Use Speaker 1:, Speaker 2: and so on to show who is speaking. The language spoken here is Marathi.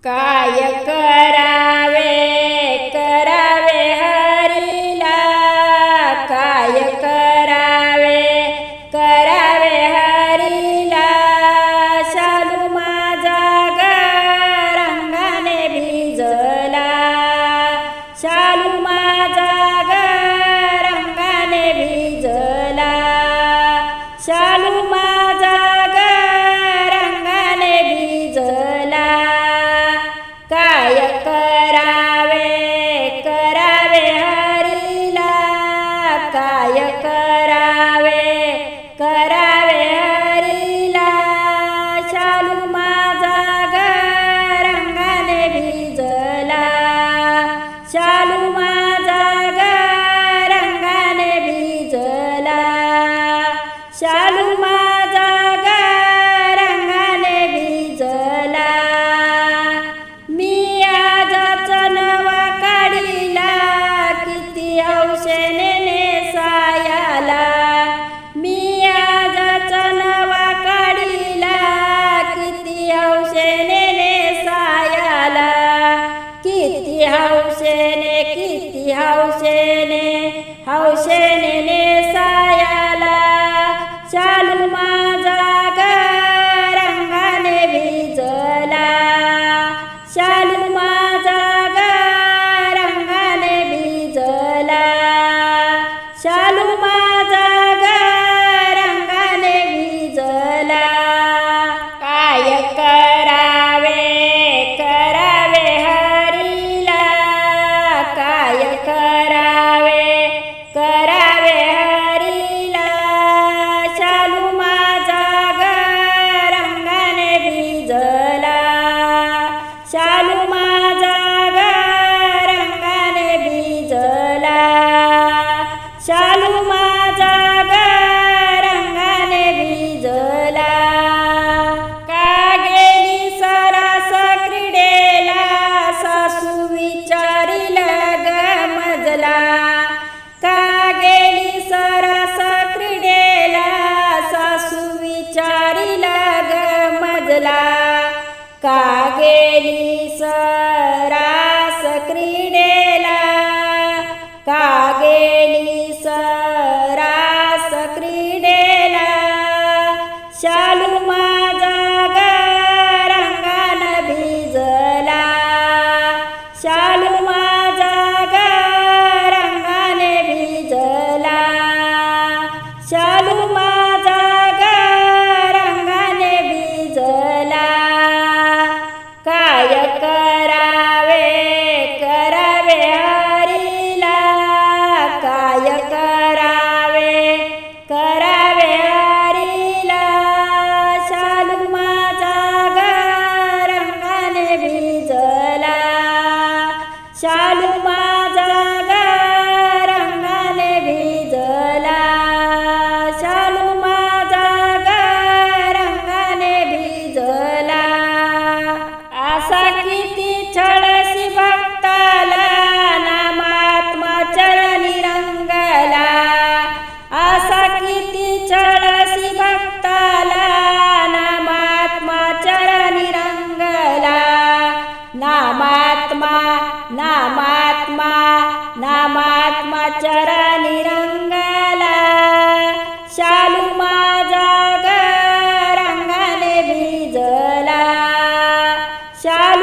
Speaker 1: Caia, cara! किती हौशेने हौशेने सायाला शालू माझा ग भिजला। शालू माझा ग भिजला। शालू मा कागेली सरास क्रीडेला. कागेली सरास क्रीडेला. शालू माझा रंगान भिजला. शाल चरा निरंगाला. शालू माझा रंगाने भिजला. शाल